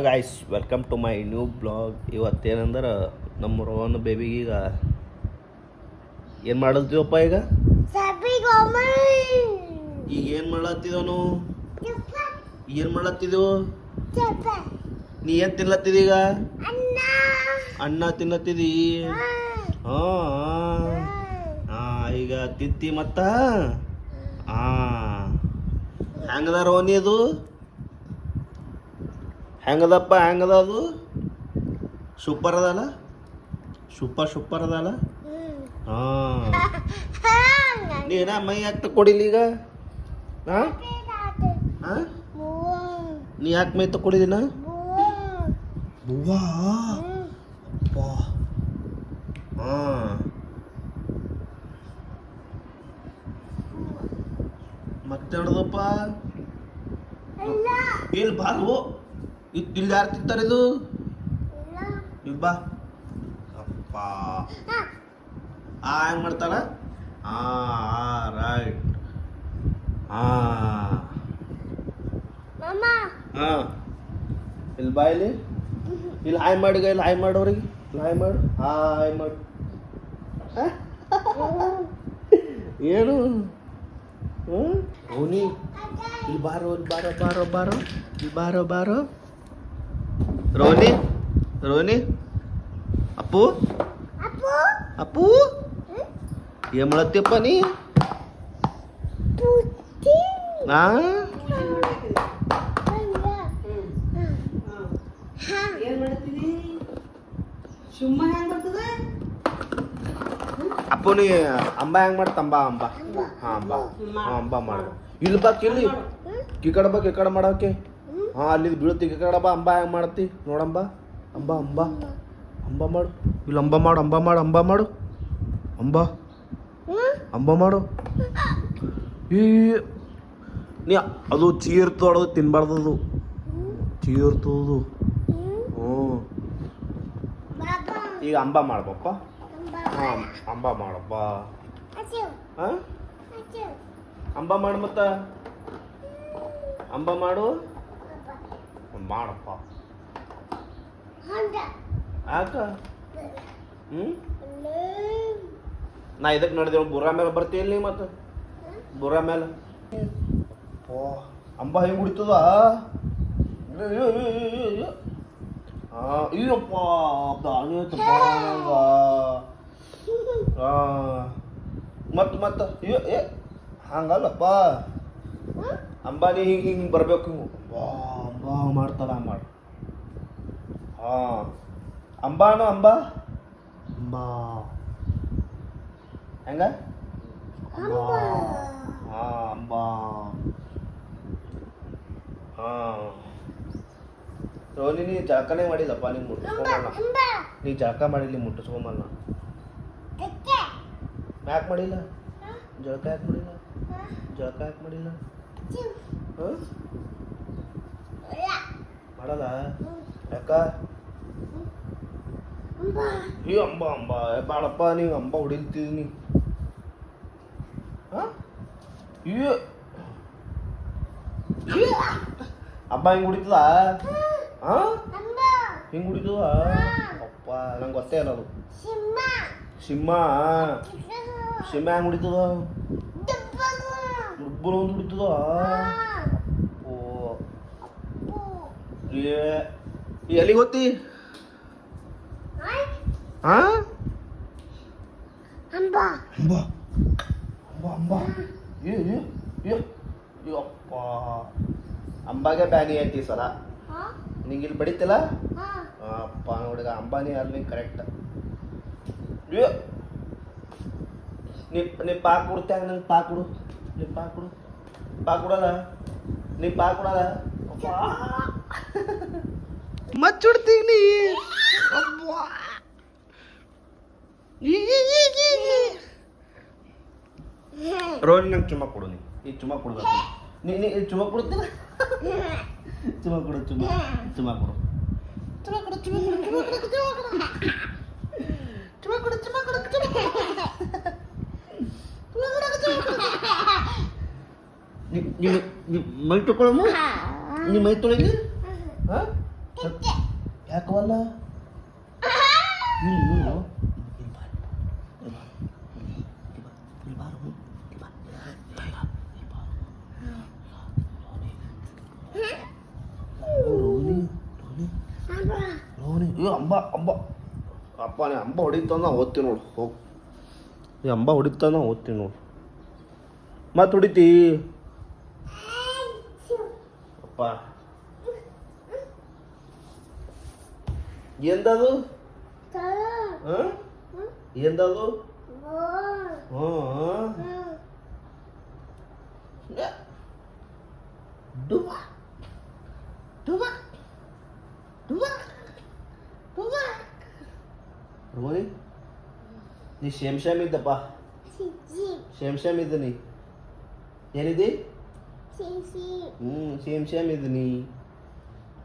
Guys welcome to my new blog ಇವತ್ತೇನಂದ್ರೆ ನಮ್ಮ ರೋಹನ್ ಬೇಬಿಗೆ ಈಗ ಏನು ಮಾಡಲ್ತೀವಪ್ಪ ಈಗ? ಈಗ ಏನು ಮಾಡತ್ತಿದವನು ಏನು ಮಾಡತ್ತಿದೆವು ನೀ ಏನು ತಿನ್ಲತ್ತಿದೀಗ ಅನ್ನ. ತಿನ್ನತ್ತಿದಿ ಹಾಂ. ಹಾಂ ಈಗ ತಿತ್ತಿ ಮತ್ತ? ಹಾಂ. ಹೆಂಗದ ರೋನಿ ಅದು ಹೆಂಗದಪ್ಪ ಹೆಂಗದ ಅದು ಸೂಪರ್ ಅದಲ್ಲ ಸೂಪರ್ ಸೂಪರ್ ಅದಲ್ಲ ಹಾಂ. ನೀನ ಮೈ ಯಾಕೆ ಕೊಡಿಲಿ ಈಗ? ಹಾಂ? ಹಾಂ? ನೀ ಯಾಕೆ ಮೈ ತಕ್ಕೊಡಿದಿನ ಬುವ್ವಾ ಅಪ್ಪ ಹಾಂ. ಮತ್ತೆ ನೋಡ್ದಪ್ಪ ಇಲ್ಲಿ ಬಾರು. ಇಲ್ಲಿ ಯಾರು ತಿಂತಾರೆ ಇದು? ಇಲ್ಲಿ. ಬಾ. ಅಪ್ಪ. ಆ ಹೆಂಗ್ ಮಾಡ್ತಾರ? ಆ ರೈಟ್. ಹಾ ಹಾ. ಇಲ್ಲಿ ಬಾ ಇಲ್ಲಿ. ಇಲ್ಲಿ ಹಾಯ್ ಮಾಡಿ ಇಲ್ಲಿ ಹಾಯ್ ಮಾಡೋರಿಗೆ ಇಲ್ಲಿ ಹಾಯ್ ಮಾಡು. ಹಾಯ್ ಮಾಡು. ಏನು? ಹ್ಞೂ ಅವನಿ. ಇಲ್ಲಿ ಬಾರೋ ಇಲ್ಲಿ ಬಾರೋ ಬಾರೋ ಬಾರೋ. ಇಲ್ಲಿ ಬಾರೋ ಬಾರೋ. ರೋನಿ? ರೋನಿ? ಅಪ್ಪು? ಅಪ್ಪು? ಏನ್ ಮಾಡತ್ತೀಯಪ್ಪ ನೀ? ಅಪ್ಪು ನೀ ಅಂಬ ಹೆಂಗ್ ಮಾಡ್ತ? ಅಂಬ ಅಂಬ. ಹಾ ಅಂಬ. ಹಾ ಅಂಬ ಮಾಡು. ಇಲ್ಲಿ ಬಾ ಕಿಲ್ಲಿ ಕಿಕಡ ಬಾ ಕಿಕಡ ಮಾಡಕ್ಕೆ ಹಾ ಅಲ್ಲಿ ಬೀಳುತ್ತಿ ಕಡಬ ಅಂಬ ಹೆಂಗೆ ಮಾಡ್ತಿ? ನೋಡಂಬ ಅಂಬ. ಅಂಬ ಅಂಬ. ಮಾಡು. ಇಲ್ಲಿ, ಅಂಬ ಮಾಡು ಅಂಬ ಮಾಡು ಅಂಬ ಮಾಡು. ಅಂಬ. ಅಂಬ ಮಾಡು. ಈ, ನೀ, ಅದು ಚೀರ್ತು ಹೊಡೆದು ತಿನ್ಬಾರ್ದದು. ಅದು ಹ್ಞೂ. ಈಗ ಅಂಬ ಮಾಡ್ಬಪ್ಪ ಹಾಂ, ಅಂಬ ಮಾಡಪ್ಪ ಹಾಂ? ಅಂಬ ಮಾಡು ಮತ್ತ. ಅಂಬ ಮಾಡು. ಮಾಡಪ್ಪ. ಯಾಕ? ಹ್ಞೂ ನಾ ಇದಕ್ಕೆ ನಡೆದೇವ ಬುರ ಮೇಲೆ ಬರ್ತೀಯಲ್ಲ ನೀ ಮತ್ತೆ? ಬುರ ಮೇಲೆ. ಓ ಅಂಬ ಹೆಂಗೆ ಕುಡಿತದ ಅಯ್ಯಪ್ಪ ದಾನಿ ಆಯ್ತಪ್ಪ ನಂಗ. ಆ ಮತ್ ಮತ್ತ ಅಯ್ಯೋ ಏ ಹಂಗಲ್ಲಪ್ಪ. ಅಂಬಾನಿ ಹಿಂಗೆ ಹಿಂಗೆ ಬರ್ಬೇಕು. ಅಂಬಾ. ಅಂಬಾ ಮಾಡ್ತಾರ ಮಾಡು ಹಾ ಅಂಬಾನು ಅಂಬಾ ಅಂಬಾ ಹೆಂಗ ಅಂಬಾ ಹಾ ಅಂಬಾ ಹಾ ರೋನಿ ನೀ ಜಳಕನೇ ಮಾಡಿಲ್ಲಪ್ಪ ನೀನು ಮುಟ್ಟಿಸ್ಕೊಂಬಲ್ಲ ನೀ ಜಳಕ ಮಾಡಿಲ್ಲ ಮುಟ್ಟಿಸ್ಕೊಂಬಲ್ಲ ಯಾಕೆ ಮಾಡಿಲ್ಲ ಜಳಕ ಯಾಕೆ ಮಾಡಿಲ್ಲ ಜಳಕ ಯಾಕೆ ಮಾಡಿಲ್ಲ ಹಾಂ ಮಾಡಲ್ಲ? ಯಾಕ? ಈ ಅಂಬ ಅಂಬ. ಬಾಳಪ್ಪ, ನೀವು ಅಂಬ ಹೊಡಿಲ್ತಿದೀನಿ ಹಾಂ? ಈ ಹಬ್ಬ ಹಿಂಗೆ ಹೊಡಿತದ? ಹಿಂಗೆ ಹೊಡಿತದ? ಅಪ್ಪ, ನಂಗೆ ಗೊತ್ತೇ ಇಲ್ಲ ಅದು. ಸಿಂಹ. ಸಿಂಹ ಹೆಂಗೆ ಹೊಡಿತದ? ದುಬ್ಬನ. ಒಂದು ಓ ಏ ಈ ಎಲ್ಲಿಗೆ ಹೋಗ್ತಿ ಹಾ ಅಂಬ ಅಂಬ ಅಂಬ ಏ ಏ ಏ ಅಪ್ಪ ಅಂಬಾಗೆ ಬ್ಯಾನಿ ಐತಿ ಸಲ ನಿಂಗೆ ಇಲ್ಲಿ ಬಡಿತಿಲ್ಲ ಅಪ್ಪ ನೋಡಿದ ಅಂಬಾನಿ ಅಲ್ಲಿ ಕರೆಕ್ಟ್ ಅಯ್ಯೋ ನೀ ನೀ ಪಾಕ್ ಕೊಡ್ತ್ಯಾಗ ನಂಗೆ ಪಾಕ್ ಕೊಡು ನೀ ಪಾಕ್ ಕೊಡು ಪಾಕ್ ಕೊಡಲ್ಲ ನೀ ಪಾಕ್ ಕೊಡಲ್ಲ ಮಚ್ಚುಡ್ತೀನಿ. ರೋಹಿಣಿ ನಂಗೆ ಚುಮ್ಮ ಕೊಡು ನೀ. ಈ ಚುಮ್ಮ ಕೊಡ್ಬೇಕು ನೀ ನೀ ಚುಮ್ಮ ಕೊಡ್ತೀನ ಚುಮ್ಮ ಕೊಡು ಚುಮ್ಮ. ಚುಮ್ಮ ಕೊಡು. ಚುಮ್ಮ ಕೊಡು ಚುಮ್ಮ ಕೊಡು ಚುಮ್ಮ ಕೊಡು ಚುಮ್ಮ ಕೊಡು. ಚುಮ್ಮ ಕೊಡು ಚುಮ್ಮ ಕೊಡು ನೀ ನೀ ನೀ ಮೈ ಯಾಕವಲ್ಲ? ಅಂಬ ಅಂಬ. ಅಪ್ಪ ನೀ ಅಂಬ ಹೊಡಿತಾನ ಓದ್ತೀನಿ ನೋಡು ಹೋಗಿ. ನೀ ಅಂಬ ಹೊಡಿತಾನ ಓದ್ತೀನಿ ನೋಡು. ಮತ್ತೆ ಹೊಡಿತೀ? ಅಪ್ಪ. ఏందదు ఏందదు డువా డువా డువా డువా రోని నీ ಶೇಮಶಾಮ ಇದ್ದಪ್ಪ ಶೇಮಶಾಮ ಇದ್ದ ನೀ ಏನಿದೆ ಹ್ಞೂ ಶೇಮಶಾಮ ಇದ್ದ ನೀ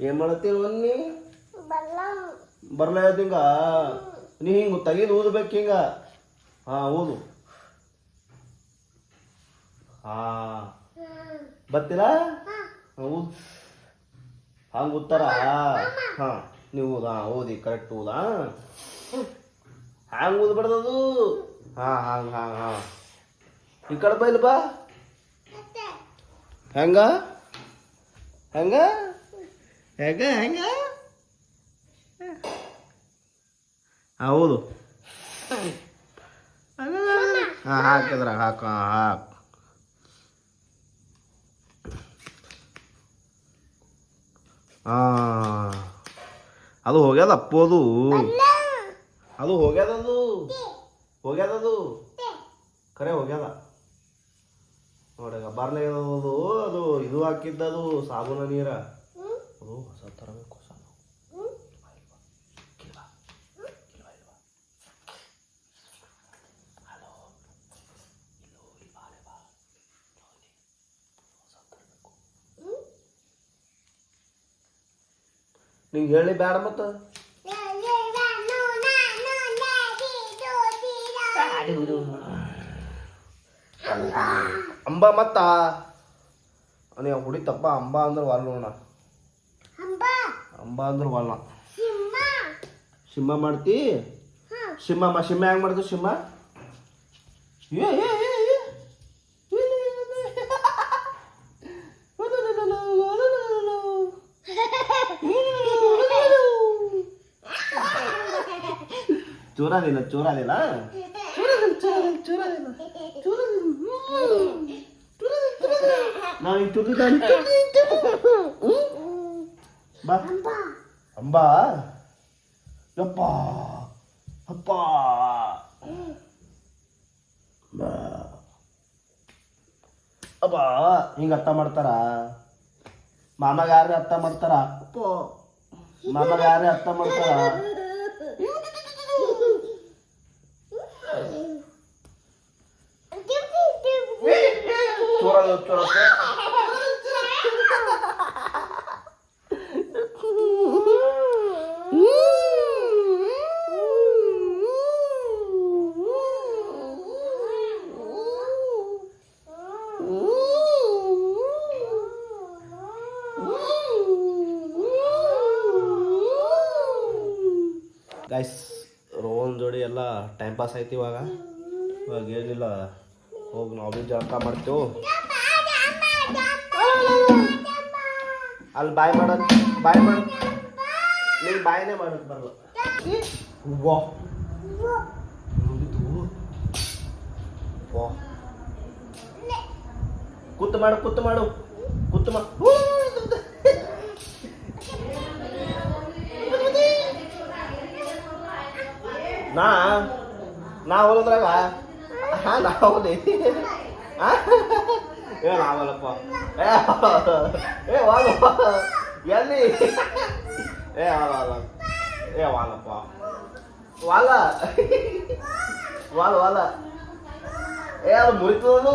ಏನ್ ಮಾಡತ್ತೀವಿ ಬನ್ನಿ ಬರ್ಲ. ಹಿಂಗ. ನೀ ಹಿಂಗ ತೆಗಿದು ಊದ್ಬೇಕು ಹಿಂಗ? ಹಾ ಓದು. ಹಾ. ಬರ್ತೀರಾ? ಹಾ, ಊದ್ ಹಂಗ ಉತ್ತರ ಹಾ ನೀವು ಊದಾ ಹಾ ಓದಿ ಕರೆಕ್ಟ್ ಓದ. ಹ್ಯಾಂಗ ಊದ್ಬಾರ್ದದು ಹಾ ಹಂಗ ಹಾ ಹಾ. ಈ ಕಡೆ ಬೈಲ್ ಬಾ. ಹೆಂಗ? ಹೆಂಗ? ಹೆಂಗ ಹೆಂಗ? ಹೌದು. ಹಾಂ, ಹಾಕಿದ್ರ, ಹಾಕ ಹಾಕು. ಹಾಂ, ಅದು ಹೋಗ್ಯದ ಅಪ್ಪು ಅದು? ಅದು ಹೋಗ್ಯದದು? ಹೋಗ್ಯದದು? ಖರೆ ಹೋಗ್ಯದ. ನೋಡಗ ಬರ್ಲಾಗ್ಯದದು ಅದು ಇದು ಹಾಕಿದ್ದದು, ಸಾಬೂನ ನೀರ. ಅದು ಹೊಸ ತರಬೇಕು ಹೊಸ ನೀವು ಹೇಳಿ ಬ್ಯಾಡ ಮತ್ತು ಅಂಬ ಮತ್ತ ನೀವು ಹುಡಿತಪ್ಪ ಅಂಬ ಅಂದ್ರೆ ವಾಲ್ ನೋಡ ಅಂಬ ಅಂದ್ರೆ ವಾಲ್ನ ಸಿಂಹ. ಮಾಡ್ತಿ? ಸಿಂಹ ಮ ಸಿಂಹ ಹೆಂಗ್ ಮಾಡ್ತೀವಿ ಸಿಂಹ? ಏ ಏ ಏ ಏ. ಚೂರಾದಿಲ್ಲ ಚೂರಾದಿಲ್ಲ? ನಾವು ಈಗ ತುರ್ದಿದ್ದಾನೆ ಬಾ ಅಂಬ ಯಪ್ಪ ಅಪ್ಪ ಬಾ. ಅಬ್ಬ ಹಿಂಗ ಅರ್ಥ ಮಾಡ್ತಾರ ಮಾಮಗ ಯಾರೇ ಅರ್ಥ ಮಾಡ್ತಾರ ಅಪ್ಪ ಮಾಮಗ ಯಾರೇ ಅರ್ಥ ಮಾಡ್ತಾರ ಚೂರ ಚೂರ ಗೈಸ್ ರೋಹನ್ ಜೋಡಿ ಎಲ್ಲ ಟೈಮ್ ಪಾಸ್ ಆಯ್ತು ಇವಾಗ. ಇವಾಗ ಏನಿಲ್ಲ, ಹೋಗಿ ನಾವು ಭೀ ಜಳಕ ಮಾಡ್ತೇವೆ. ಅಲ್ಲಿ ಬಾಯ್ ಮಾಡೋದು ಬಾಯ್ ಮಾಡು. ನೀನು ಬಾಯ್ನೇ ಮಾಡೋದು ಬರಲ್ಲ. ವಾ. ಕೂತು ಮಾಡು ಕುತ್ತು ಮಾಡು. ಕುತ್ತು ಮಾಡು ನಾ ನಾ ಹೋಲದ್ರಾಗ ಹಾ, ನಾ ಹೋಲಿ ಏ ನಾವಲ್ಲಪ್ಪ ಏ ಹೋಗಪ್ಪ ಎಲ್ಲಿ? ಏ ವಾಲ ಏ ವಾಲಪ್ಪ ವಾಲ ವಾಲ ವಾಲ ಏ, ಅದು ಮುರಿತದದು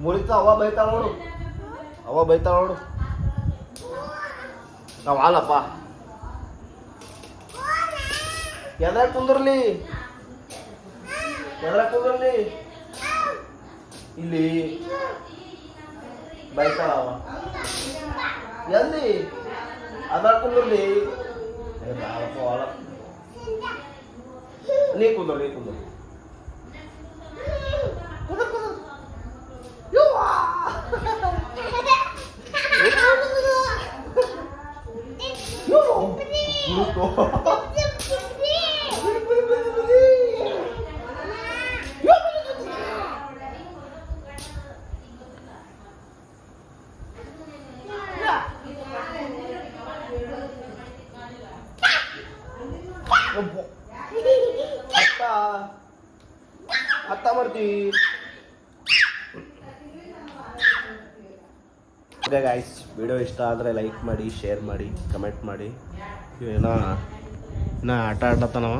ಮುರಿತ ಅವ ಬೈತಾಳ ನೋಡು. ಅವ ಬೈತಾಳ ನೋಡು. ನಾ ವಾಲಪ್ಪ ಎದ್ರ ಕುಂದರ್ಲಿ? ಎದ್ರಾಗ ಕುಂದರ್ಲಿ? ಇಲ್ಲಿ. ಬೈತಾಳ ಅವ ಎಲ್ಲಿ? ಅದ್ರಾಗ ಕುಂದ್ರಲಿ? ನೀ ಕುಂದ್ರ ನೀ ಕುಂದ್ರ ಮಾಡ್ತೀವಿ ಗಾಯ್ಸ್ ವಿಡಿಯೋ ಇಷ್ಟ ಆದರೆ ಲೈಕ್ ಮಾಡಿ ಶೇರ್ ಮಾಡಿ ಕಮೆಂಟ್ ಮಾಡಿ. ಇವೇನೋ ಇನ್ನೂ ಆಟ ಆಡ್ಲತ್ತಾನವ.